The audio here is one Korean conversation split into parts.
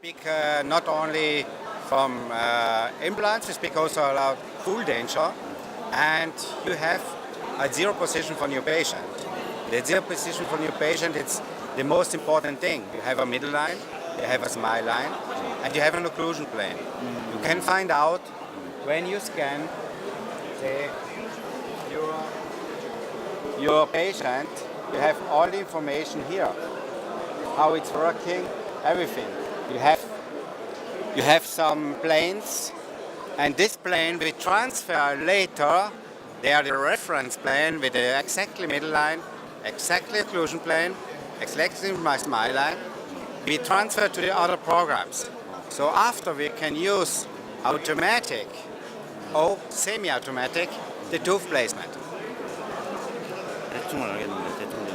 speak uh, not only from uh, implants, we speak also about full danger, and you have a zero position for your patient. The zero position for your patient it's the most important thing. You have a middle line, you have a smile line, and you have an occlusion plane. You can find out when you scan the, your, your patient, you have all the information here how it's working, everything. You have you have some planes, and this plane we transfer later. They are the reference plane with the exactly middle line, exactly occlusion plane, exactly my smile line. We transfer to the other programs. So after we can use automatic or semi-automatic the tooth placement. 대충은 알겠는데 대충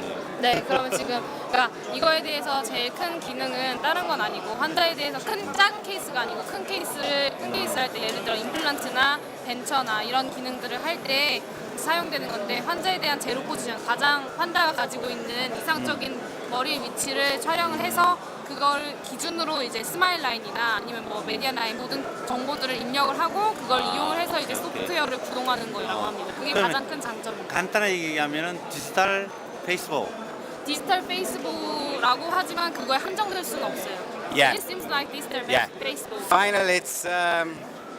네, 그러면 지금 그러니까 이거에 대해서 제일 큰 기능은 다른 건 아니고 환자에 대해서 큰 작은 케이스가 아니고 큰 케이스를 큰 케이스를 할때 예를 들어 임플란트나 덴처나 이런 기능들을 할 때 사용되는 건데 환자에 대한 제로 포지션 가장 환자가 가지고 있는 이상적인 머리 위치를 촬영을 해서 그걸 기준으로 이제 스마일 라인이나 아니면 뭐 메디아 라인 모든 정보들을 입력을 하고 그걸 이용을 해서 이제 소프트웨어를 구동하는 거라고 합니다. 그게 가장 큰 장점입니다. 간단하게 얘기하면은 디지털 페이스북 디지털 페이스북이라고 하지만 그거에 한정될 수는 없어요. Yeah. It seems like digital Yeah. Facebook. Finally, it's um,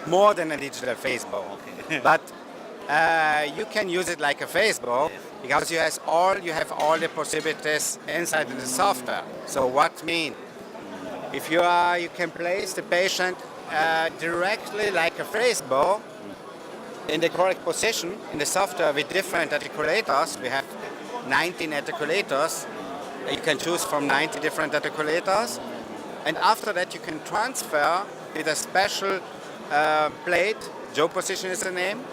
more than a digital Facebook, Okay. but uh, you can use it like a Facebook because you has all you have all the possibilities inside the software. So what mean? If you are, you can place the patient uh, directly like a Facebook in the correct position in the software with different articulators. We have 19 articulators. You can choose from 90 different articulators. And after that, you can transfer with a special uh, plate, Joe position is the name,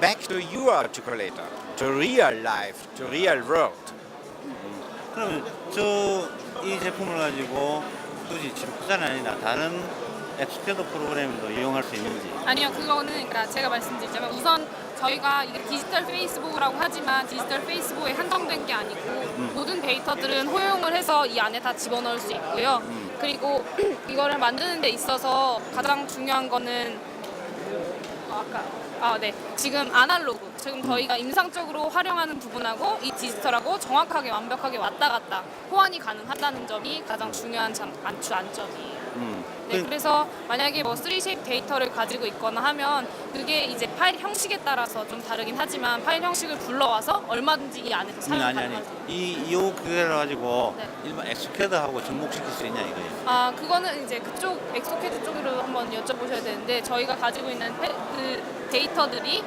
back to your articulator, to real life, to real world. 그럼 저 이 제품을 가지고 굳이 지속자는 아니라 다른 엑스페더 프로그램도 이용할 수 있는지 아니요, 그거는 그러니까 제가 말씀드리자면 우선 저희가 이게 디지털 페이스북이라고 하지만 디지털 페이스북에 한정된 게 아니고 음. 모든 데이터들은 호용을 해서 이 안에 다 집어넣을 수 있고요. 음. 그리고 이거를 만드는 데 있어서 가장 중요한 거는 어, 아까 아, 네. 지금 아날로그. 지금 저희가 임상적으로 활용하는 부분하고 이 디지털하고 정확하게 완벽하게 왔다 갔다 호환이 가능하다는 점이 가장 중요한 장, 안주 안점이에요. 음. 네, 그- 그래서 만약에 뭐 3쉐입 데이터를 가지고 있거나 하면 그게 이제 파일 형식에 따라서 좀 다르긴 하지만 파일 형식을 불러와서 얼마든지 이 안에서 음, 사용 아니 아니 가능하죠. 이요 그거를 가지고 네. 일반 엑스캐드하고 접목시킬 수 있냐 이거예요. 아 그거는 이제 그쪽 엑소캐드 쪽으로 한번 여쭤보셔야 되는데 저희가 가지고 있는 페- 그 데이터들이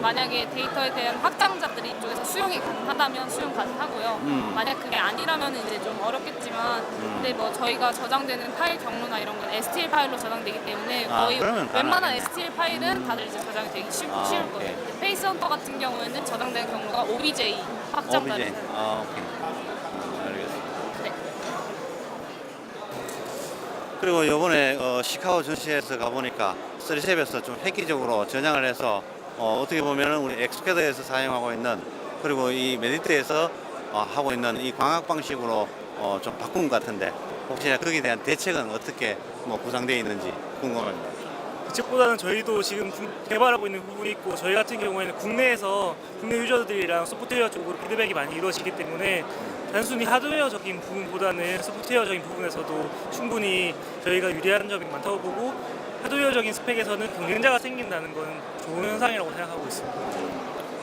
만약에 데이터에 대한 확장자들이 이쪽에서 수용이 가능하다면 수용 가능하고요. 음. 만약 그게 아니라면 이제 좀 어렵겠지만 근데 뭐 저희가 저장되는 파일 경로나 이런 건 STL 파일로 저장되기 때문에 아, 거의 그러면 웬만한. STL 파일은 다들 이제 저장이 되기 쉬, 아, 쉬울 오케이. 거예요. 페이스 헌터 같은 경우에는 저장되는 경로가 OBJ 확장자를 OBJ. 아 오케이. 음, 알겠습니다. 네. 그리고 이번에 어, 시카고 전시회에서 가보니까 쓰리셉에서 좀 획기적으로 전향을 해서 어, 어떻게 보면 우리 엑스캐드에서 사용하고 있는 그리고 이 메디트에서 어, 하고 있는 이 광학 방식으로 어, 좀 바꾼 것 같은데 혹시 거기에 대한 대책은 어떻게 뭐 구상되어 있는지 궁금합니다. 그쪽보다는 저희도 지금 구- 개발하고 있는 부분이 있고 저희 같은 경우에는 국내에서 국내 유저들이랑 소프트웨어 쪽으로 피드백이 많이 이루어지기 때문에 단순히 하드웨어적인 부분보다는 소프트웨어적인 부분에서도 충분히 저희가 유리한 점이 많다고 보고 하드웨어적인 스펙에서는 경쟁자가 생긴다는 건 좋은 현상이라고 생각하고 있습니다.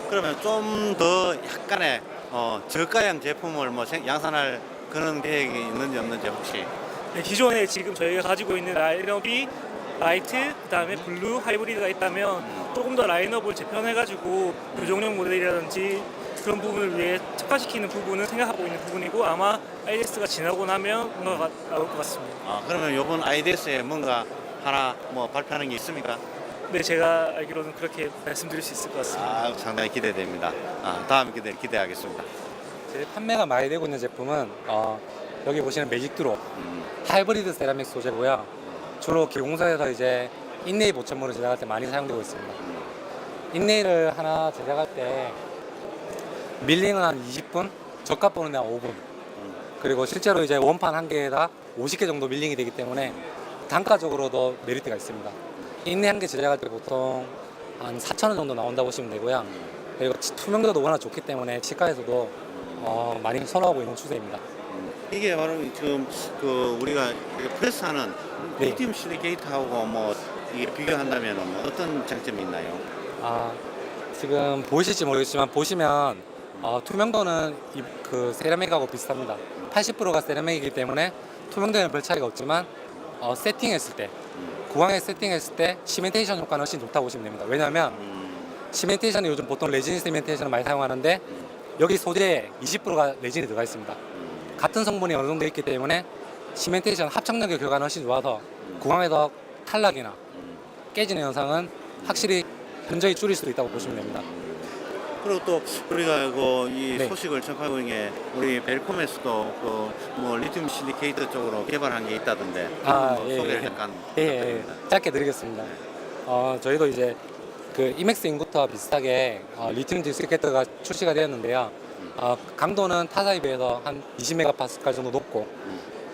그러면 좀 더 약간의 어, 저가형 제품을 뭐 생- 양산할 그런 계획이 있는지 없는지 혹시 네, 기존에 지금 저희가 가지고 있는 라인업이 라이트, 그다음에 블루, 하이브리드가 있다면 조금 더 라인업을 재편해가지고 교정용 모델이라든지 그런 부분을 위해 특화시키는 부분은 생각하고 있는 부분이고 아마 IDS가 지나고 나면 뭔가가 나올 것 같습니다. 아, 그러면 이번 IDS에 뭔가 하나 뭐 발표하는 게 있습니까? 네, 제가 알기로는 그렇게 말씀드릴 수 있을 것 같습니다. 아, 상당히 기대됩니다. 아, 다음 기대 기대하겠습니다. 제 판매가 많이 되고 있는 제품은 어, 여기 보시는 매직 드롭 음, 하이브리드 세라믹 소재고요. 주로 기공사에서 이제 인네이 보천물을 제작할 때 많이 사용되고 있습니다. 인네이를 하나 제작할 때 밀링은 한 20분, 적합 보는 한 5분. 그리고 실제로 이제 원판 한 개에다 50개 정도 밀링이 되기 때문에 단가적으로도 메리트가 있습니다. 인내 한 개 제작할 때 보통 한 4천 원 정도 나온다고 보시면 되고요. 그리고 치- 투명도도 워낙 좋기 때문에 치과에서도 어, 많이 선호하고 있는 추세입니다. 이게 바로 지금 그 우리가 프레스하는 네. 리튬 실리게이트하고 뭐 이게 비교한다면 뭐 어떤 장점이 있나요? 아, 지금 보이실지 모르겠지만 보시면 어, 투명도는 이- 그 세라믹하고 비슷합니다. 80%가 세라믹이기 때문에 투명도에는 별 차이가 없지만 어, 세팅했을 때 구강에 세팅했을 때 시멘테이션 효과는 훨씬 좋다고 보시면 됩니다. 왜냐하면 음, 시멘테이션은 요즘 보통 레진 시멘테이션을 많이 사용하는데 여기 소재에 20%가 레진이 들어가 있습니다. 같은 성분이 어느 정도 있기 때문에 시멘테이션 합착력의 결과는 훨씬 좋아서 구강에서 탈락이나 깨지는 현상은 확실히 현저히 줄일 수도 있다고 보시면 됩니다. 그리고 또 우리가 그이 네. 소식을 접하고 있는 게 우리 벨콤에서도 그 뭐 리튬 실리게이트 쪽으로 개발한 게 있다던데 아, 뭐 예, 소개를 예. 잠깐 예, 예. 짧게 드리겠습니다. 어, 저희도 이제 그 이맥스 인구터와 비슷하게 어, 리튬 디스켓터가 출시가 되었는데요. 어, 강도는 타사에 비해서 한 20메가파스칼 정도 높고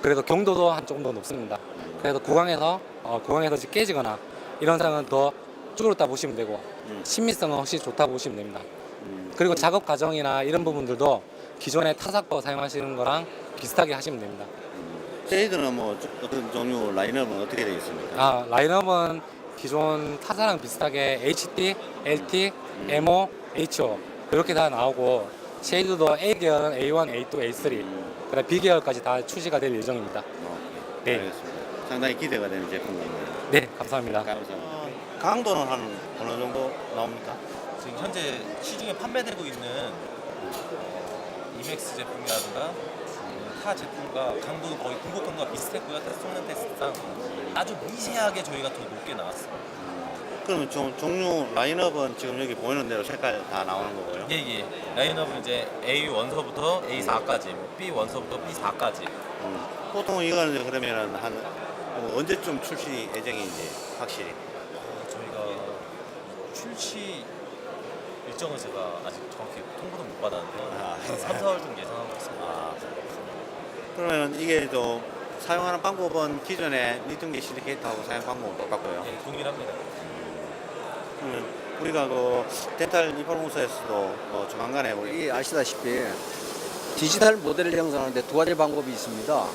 그래도 경도도 한 조금 더 높습니다. 그래서 구강에서 어, 구강에서 깨지거나 이런 상황은 더 줄었다 보시면 되고 음. 친밀성은 훨씬 좋다 보시면 됩니다. 음, 그리고 작업 과정이나 이런 부분들도 기존의 타사 거 사용하시는 거랑 비슷하게 하시면 됩니다. 쉐이드는 뭐 저- 어떤 종류 라인업은 어떻게 되어 있습니까? 아, 라인업은 기존 타사랑 비슷하게 HT, LT, MO, HO 이렇게 다 나오고 쉐이드도 A 계열은 A1, A2, A3 그다음 B 계열까지 다 출시가 될 예정입니다. 어, 네. 알겠습니다. 상당히 기대가 되는 제품 같네요. 네, 감사합니다. 감사합니다. 강도는 한 어느 정도 나옵니까? 지금 현재 시중에 판매되고 있는 어, 이맥스 제품이라든가 어, 타 제품과 강도 거의 강도가 비슷했고요. 테스트 성능 테스트상 아주 미세하게 저희가 더 높게 나왔어요. 그러면 좀 종류 라인업은 지금 여기 보이는 대로 색깔 다 나오는 거고요. 예, 예. 라인업은 이제 A 원서부터 A4까지, B 원서부터 B4까지. 음. 보통 이거는 그러면은 한 어, 언제쯤 출시 예정인지 확실히. 저희가 출시 일정을 제가 아직 정확히 통보는 못 받았는데요. 아, 한 3, 4월 중 예상하고 있습니다. 아, 그러면 이게 또 사용하는 방법은 기존의 리튬계 실리케이트하고 사용 방법은 똑같고요. 예, 동일합니다. 그러면 우리가 그 덴탈 이팔공사에서도 뭐 조만간에 우리 이 아시다시피 디지털 모델을 형성하는데 두 가지 방법이 있습니다.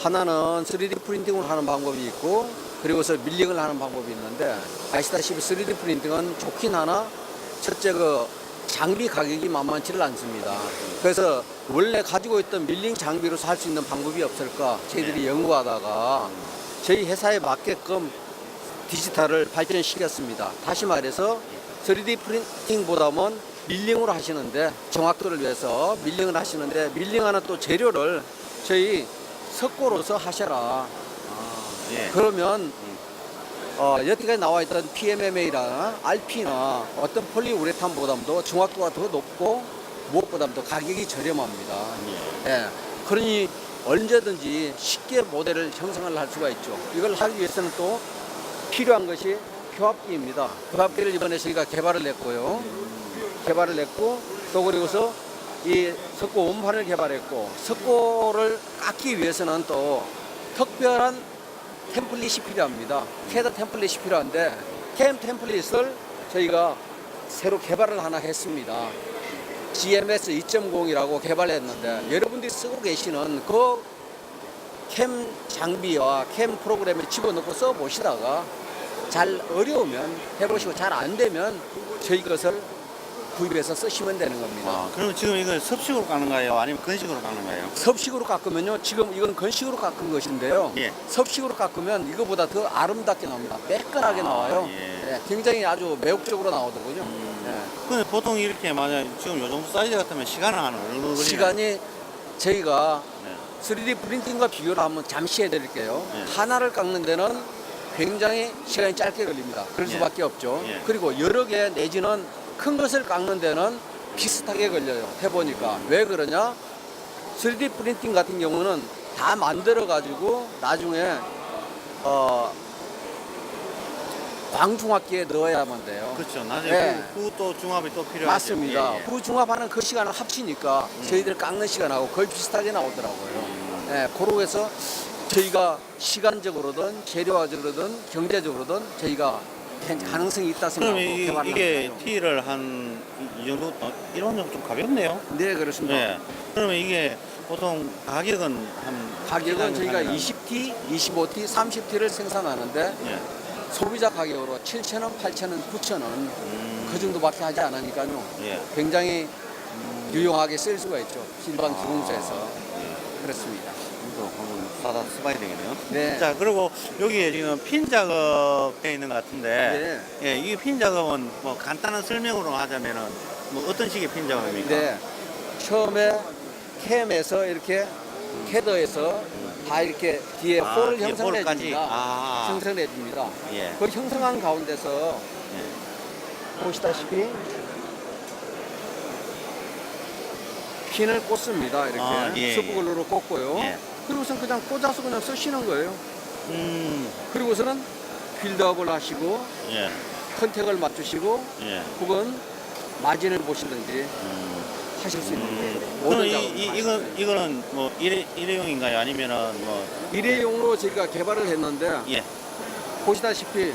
하나는 3D 프린팅을 하는 방법이 있고 그리고서 밀링을 하는 방법이 있는데 아시다시피 3D 프린팅은 좋긴 하나 첫째 그 장비 가격이 만만치를 않습니다. 그래서 원래 가지고 있던 밀링 장비로서 할수 있는 방법이 없을까 저희들이 연구하다가 저희 회사에 맞게끔 디지털을 발전시켰습니다. 다시 말해서 3D 프린팅보다는 밀링으로 하시는데 정확도를 위해서 밀링을 하시는데 밀링하는 또 재료를 저희 석고로서 하셔라. 예. 그러면 어, 여태까지 나와 있던 PMMA나 RP나 어떤 폴리우레탄보다도 정확도가 더 높고 무엇보다도 가격이 저렴합니다. 예. 그러니 언제든지 쉽게 모델을 형성을 할 수가 있죠. 이걸 하기 위해서는 또 필요한 것이 교합기입니다. 교합기를 이번에 저희가 개발을 했고요. 개발을 했고 또 그리고서 이 석고 원판을 개발했고 석고를 깎기 위해서는 또 특별한 템플릿이 필요합니다. 캐더 템플릿이 필요한데 캠 템플릿을 저희가 새로 개발을 하나 했습니다. GMS 2.0이라고 개발했는데 여러분들이 쓰고 계시는 그 캠 장비와 캠 프로그램에 집어넣고 써보시다가 잘 어려우면 해보시고 잘 안 되면 저희 것을 구입해서 쓰시면 되는 겁니다. 아, 그러면 지금 이건 섭식으로 깎는가요? 아니면 건식으로 깎는가요? 섭식으로 깎으면요. 지금 이건 건식으로 깎은 것인데요. 예. 섭식으로 깎으면 이거보다 더 아름답게 나옵니다. 매끈하게 아, 나와요. 예. 예, 굉장히 아주 매혹적으로 나오더군요. 근데 보통 이렇게 만약 지금 요 정도 사이즈 같으면 시간은 한 어느 정도 예. 걸리나요? 시간이 저희가 네. 3D 프린팅과 비교를 한번 잠시 해드릴게요. 예. 하나를 깎는 데는 굉장히 시간이 짧게 걸립니다. 그럴 예. 수밖에 없죠. 예. 그리고 여러 개 내지는 큰 것을 깎는 데는 비슷하게 걸려요. 해보니까. 왜 그러냐? 3D 프린팅 같은 경우는 다 만들어 가지고 나중에 어 광중압기에 넣어야만 돼요. 그렇죠. 나중에 네. 후 또 중압이 또 필요하죠. 맞습니다. 예, 예. 후중압하는 그 시간을 합치니까 저희들 깎는 시간하고 거의 비슷하게 나오더라고요. 예, 그러고 해서 저희가 시간적으로든 재료화적으로든 경제적으로든 저희가 가능성이 있다 생각하고 이, 개발을 이게 한 거예요. T를 한 이 정도 어, 이런 정도 좀 가볍네요. 네 그렇습니다. 네. 그러면 이게 보통 가격은 한 가격은 저희가 가능한- 20T, 25T, 30T를 생산하는데 예. 소비자 가격으로 7,000원, 8,000원, 9,000원 음, 그 정도밖에 하지 않으니까요. 예. 굉장히 유용하게 쓸 수가 있죠. 일반 아. 기공사에서 예. 그렇습니다. 이거 한번 사다 써봐야 되겠네요. 네. 자 그리고 여기에 지금 핀 작업돼 있는 것 같은데, 네. 예, 이 핀 작업은 뭐 간단한 설명으로 하자면은 뭐 어떤 식의 핀 작업입니까? 네. 처음에 캠에서 이렇게 캐더에서 다 이렇게 뒤에 아, 홀을 뒤에 형성해 홀까지? 줍니다. 아. 형성해 줍니다. 예. 그 형성한 가운데서 예. 보시다시피 핀을 꽂습니다. 이렇게 아, 예, 스프글루로 꽂고요. 예. 그리고선 그냥 꽂아서 그냥 쓰시는 거예요. 음, 그리고서는 빌드업을 하시고 예, 컨택을 맞추시고 예. 혹은 마진을 보시든지 음. 하실 수 있는데 그럼 모든 이, 작업을 이, 다 이건, 이거는 뭐 일회, 일회용인가요? 아니면은 뭐, 일회용으로 저희가 개발을 했는데 예. 보시다시피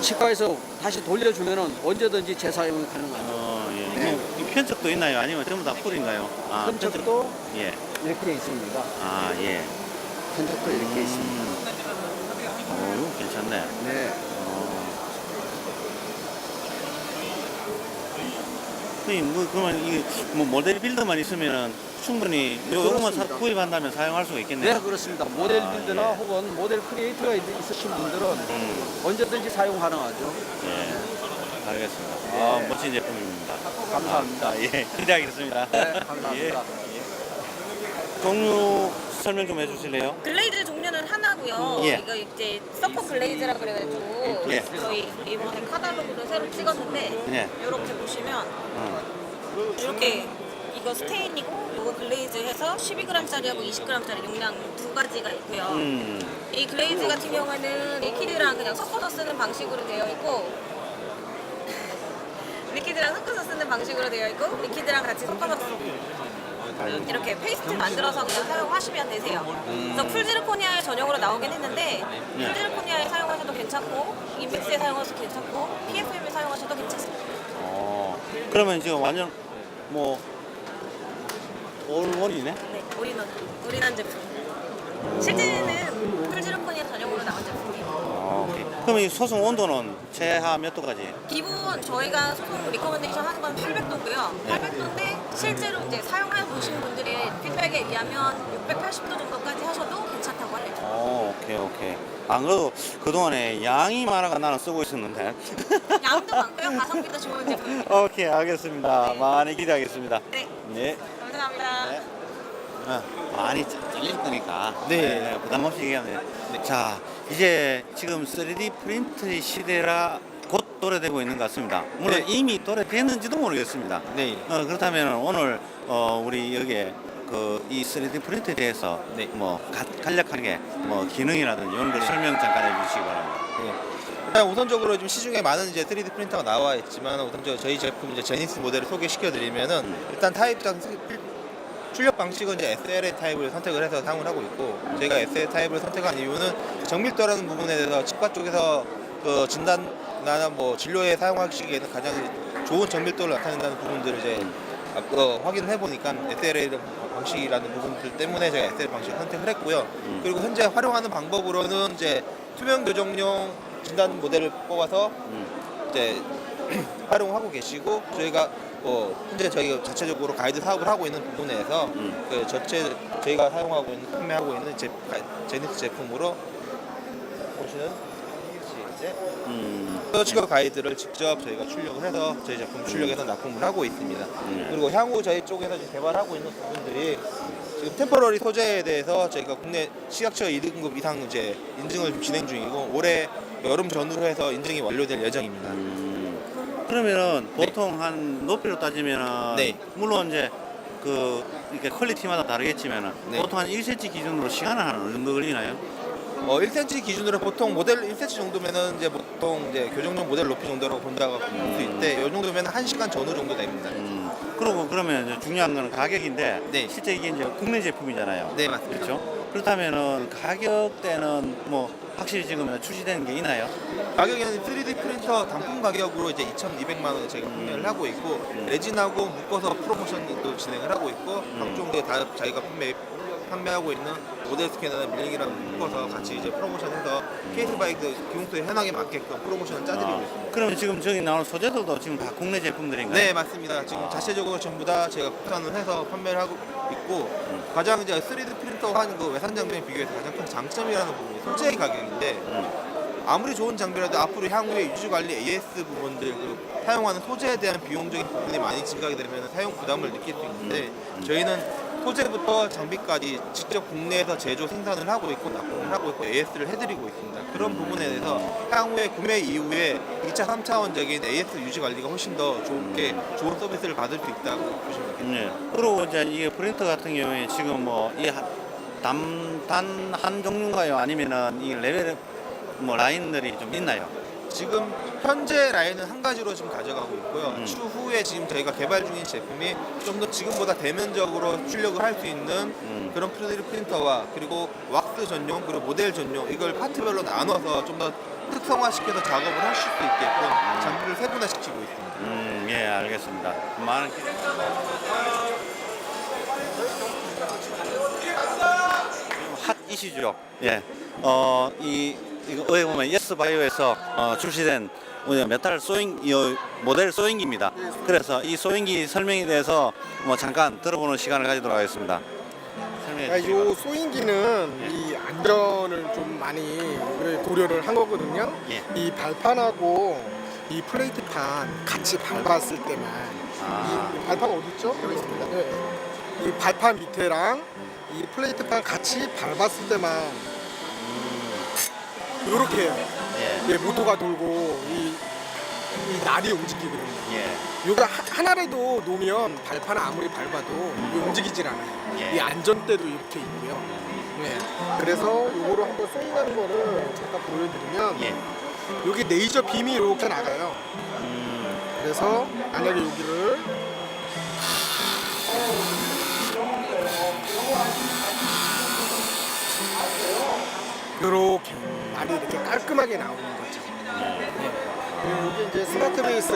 치과에서 다시 돌려주면은 언제든지 재사용이 가능하죠. 어, 예. 네. 이 편적도 있나요? 아니면 전부 다 풀인가요? 아, 편적도 예. 이렇게 있습니다. 아, 예. 편적도 이렇게 있습니다. 음. 오, 이거 괜찮네. 네. 선생님, 뭐, 그러면 이게 뭐 모델 빌더만 있으면은 충분히 요- 요것만 사, 그렇습니다. 구입한다면 사용할 수가 있겠네요. 네, 그렇습니다. 모델 아, 빌드나 예. 혹은 모델 크리에이터가 있- 있으신 분들은 음, 언제든지 사용 가능하죠. 예. 알겠습니다. 네. 아, 멋진 제품입니다. 감사합니다. 아, 예. 기대하겠습니다. 네, 감사합니다. 예. 종류 설명 좀 해주실래요? 글레이즈 종류는 하나고요. 예. 이거 이제 서커 글레이즈라 그래가지고 예. 저희 이번에 카달로그를 새로 찍었는데 예. 이렇게 보시면 어. 이렇게 이거 스테인이고 이거 글레이즈 해서 12g짜리하고 20g짜리 용량 두 가지가 있고요. 음, 이 글레이즈 같은 경우에는 리퀴드랑 그냥 섞어서 쓰는 방식으로 되어 있고 리퀴드랑 섞어서 쓰는 방식으로 되어 있고 리퀴드랑 같이 섞어서 이렇게 페이스트 만들어서 그냥 사용하시면 되세요. 그래서 풀지르코니아에 전용으로 나오긴 했는데 네. 풀지르코니아에 사용하셔도 괜찮고 인백스에 사용하셔도 괜찮고 PFM에 사용하셔도 괜찮습니다. 어. 그러면 지금 완전 뭐 올월이네? 네, 올인원, 올인한 제품. 실제는 풀지르코니아 전용으로 나온 제품이에요. 그럼 이 소송 온도는 최하 몇 도까지? 기본 저희가 소송 리커멘데이션 하는 건 800도고요. 네. 800도인데 실제로 이제 사용해 보신 분들의 피드백에 의하면 680도 정도까지 하셔도 괜찮다고 하네요. 어, 오케이, 오케이. 안 그래도 그동안에 양이 많아가 나는 쓰고 있었는데. 양도 많고요. 가성비도 좋은 제품입니다. 오케이, 알겠습니다. 많이 기대하겠습니다. 네, 네. 감사합니다. 네. 어, 많이 잘릴 거니까. 네. 부담 없이 얘기하면 돼. 자, 이제 지금 3D 프린트 시대라 곧 도래되고 있는 것 같습니다. 물론 네. 이미 도래됐는지도 모르겠습니다. 네. 어, 그렇다면 오늘 어, 우리 여기에 그이 3D 프린트에 대해서 네. 뭐 가- 간략하게 뭐 기능이라든지 이런 걸 설명 잠깐 해주시기 바랍니다. 예. 일단 우선적으로 지금 시중에 많은 이제 3D 프린터가 나와 있지만 우선적으로 저희 제품 이제 제니스 모델을 소개시켜 드리면은 일단 타입상 출력 방식은 이제 SLA 타입을 선택을 해서 사용을 하고 있고 저희가 SLA 타입을 선택한 이유는 정밀도라는 부분에 대해서 치과 쪽에서 그 진단이나 뭐 진료에 사용하시기에는 가장 좋은 정밀도를 나타낸다는 부분들을 이제 어, 확인을 해보니까 SLA 방식이라는 부분들 때문에 제가 SL 방식을 선택을 했고요. 그리고 현재 활용하는 방법으로는 이제 투명 교정용 진단 모델을 뽑아서 이제 활용하고 계시고 저희가 어, 현재 저희가 자체적으로 가이드 사업을 하고 있는 부분에서 음. 그 전체 저희가 사용하고 있는 판매하고 있는 제, 제니스 제품으로 보시는 이제 음, 서치과 가이드를 직접 저희가 출력을 해서 저희 제품 출력해서 납품을 하고 있습니다. 음. 그리고 향후 저희 쪽에서 지금 개발하고 있는 부분들이 지금 템포러리 소재에 대해서 저희가 국내 시각처 2등급 이상 이제 인증을 좀 진행 중이고 올해 여름 전후로 해서 인증이 완료될 예정입니다. 음. 그러면은 보통 한 높이로 따지면은 네. 물론 이제 그 이렇게 퀄리티마다 다르겠지만은 네. 보통 한 1cm 기준으로 시간은 한 어느 정도 걸리나요? 어, 1cm 기준으로 보통 모델 1cm 정도면은 이제 보통 이제 교정용 모델 높이 정도라고 본다고 볼수 있대. 이 정도면 1시간 전후 정도 됩니다. 음, 그리고 그러면 이제 중요한 거는 가격인데 네. 실제 이게 이제 국내 제품이잖아요. 네, 맞습니다. 그렇죠? 그렇다면은 가격대는 뭐 확실히 지금 출시되는 게 있나요? 가격에는 3D 프린터 단품 가격으로 이제 2,200만 원에 저희가 판매를 하고 있고 레진하고 묶어서 프로모션도 진행을 하고 있고 각종 다 저희가 판매 판매하고 있는 모델 스캐너나 밀링이랑 묶어서 같이 이제 프로모션해서 케이스 바이크 기용소의 현황에 맞게끔 프로모션을 짜드리고 아, 있습니다. 그러면 지금 저기 나오는 소재들도 지금 다 국내 제품들인가요? 네 맞습니다. 지금 자체적으로 전부 다 제가 국산을 해서 판매를 하고 있고 가장 이제 3D 프린터 하는 그 외산 장비에 비교해서 가장 큰 장점이라는 부분이 소재 가격인데 아무리 좋은 장비라도 앞으로 향후에 유지 관리 AS 부분들 그 사용하는 소재에 대한 비용적인 부분이 많이 증가하게 되면 사용 부담을 느낄 수 있는데 저희는 소재부터 장비까지 직접 국내에서 제조 생산을 하고 있고 납품을 하고 있고 AS를 해드리고 있습니다. 그런 부분에 대해서 향후에 구매 이후에 2차, 3차원적인 AS 유지 관리가 훨씬 더 좋게 좋은 서비스를 받을 수 있다고 보시면 되겠습니다. 네. 그리고 이제 이게 프린터 같은 경우에 지금 뭐이 단한 종류인가요? 아니면은 이 레벨 뭐 라인들이 좀 있나요? 지금 현재 라인은 한 가지로 지금 가져가고 있고요. 음. 추후에 지금 저희가 개발 중인 제품이 좀 더 지금보다 대면적으로 출력을 할 수 있는 음. 그런 3D 프린터와 그리고 왁스 전용 그리고 모델 전용 이걸 파트별로 나눠서 좀 더 특성화시켜서 작업을 하실 수 있게끔 장비를 세분화시키고 있습니다. 음, 예, 알겠습니다. 많은 기- 핫 이슈죠. 예. 어, 이 이거 어에 보면 예스바이오에서 어, 출시된 메탈 소잉 이 모델 소잉기입니다. 그래서 이 소잉기 설명에 대해서 뭐 잠깐 들어보는 시간을 가지도록 하겠습니다. 설명해 아, 주시기 요 바랍니다. 소인기는 이 안전을 좀 많이 고려를 한 거거든요. 예. 이 발판하고 이 플레이트판 같이 밟았을 때만 아. 이 발판 어디 있죠? 여기 있습니다. 네. 이 발판 밑에랑 이 플레이트판 같이 밟았을 때만 이렇게 예. 예, 모터가 돌고 이, 이 날이 움직이거든요. 예. 요거 하- 하나라도 놓으면 발판 아무리 밟아도 이게 움직이질 않아요. 예. 이 안전대도 이렇게 있고요. 네. 그래서 요거로 한번 쏘인다는 거를 잠깐 보여드리면 예. 여기 레이저 빔이 이렇게 나가요. 음, 그래서 만약에 여기를 이렇게 날이 이렇게 깔끔하게 나오는 거죠. 네. 그리고 이게 이제 스마트 베이스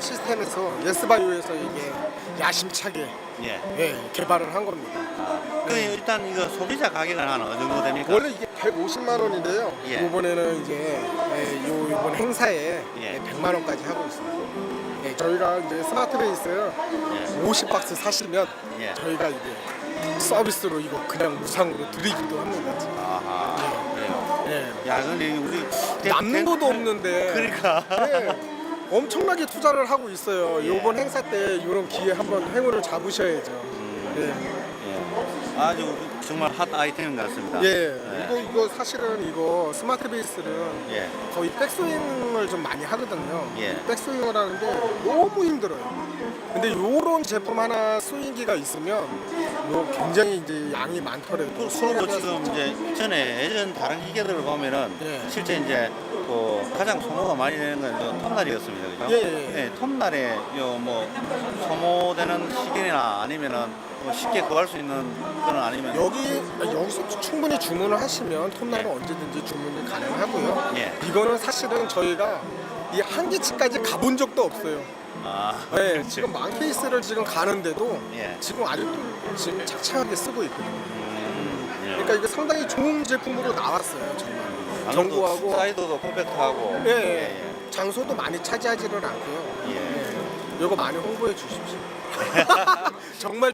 시스템에서 예스바이오에서 이게 야심차게 예. 예, 개발을 한 겁니다. 그 일단 이거 소비자 가격은 한 어느 정도 됩니까? 원래 이게 150만 원인데요. 예. 이번에는 이제 예, 요 이번 행사에 예. 예, 100만 원까지 하고 있습니다. 예, 저희가 이제 스마트 베이스 예. 50박스 사시면 예. 저희가 이제 서비스로 이거 그냥 무상으로 드리기도 합니다. 지금. 아하. 예. 야, 근데 우리 남는 것도 없는데 그러니까. 예, 엄청나게 투자를 하고 있어요. 예. 이번 행사 때 이런 기회 한번 행운을 잡으셔야죠. 예. 예. 아주 정말 핫 아이템인 것 같습니다. 예, 이거 이거 사실은 이거 스마트 베이스는 예. 거의 백스윙을 좀 많이 하거든요. 예. 백스윙을 하는데 너무 힘들어요. 근데 요런 제품 하나 스윙기가 있으면 요 굉장히 이제 양이 많더라도 그- 그리고 지금 이제 전에 예전 다른 기계들을 보면은 예. 실제 이제 그 가장 소모가 많이 되는 건 톱날이었습니다. 그죠? 예, 예, 예. 톱날에 요뭐 소모되는 시기나 아니면은 뭐 쉽게 구할 수 있는 거는 아니면 여기 여기서 충분히 주문을 하시면 톱날은 예. 언제든지 주문이 가능하고요. 예. 이거는 사실은 저희가 이 한계치까지 가본 적도 없어요. 아, 네, 그렇죠. 지금 만 케이스를 지금 가는데도 예. 지금 아직도 지금 착착하게 쓰고 있거든요. 음, 예. 그러니까 이게 상당히 좋은 제품으로 나왔어요, 정말. 정부하고 사이드도 컴팩트하고 예, 예, 예. 장소도 많이 차지하지는 않고요. 예. 예. 이거 많이 홍보해 주십시오. 정말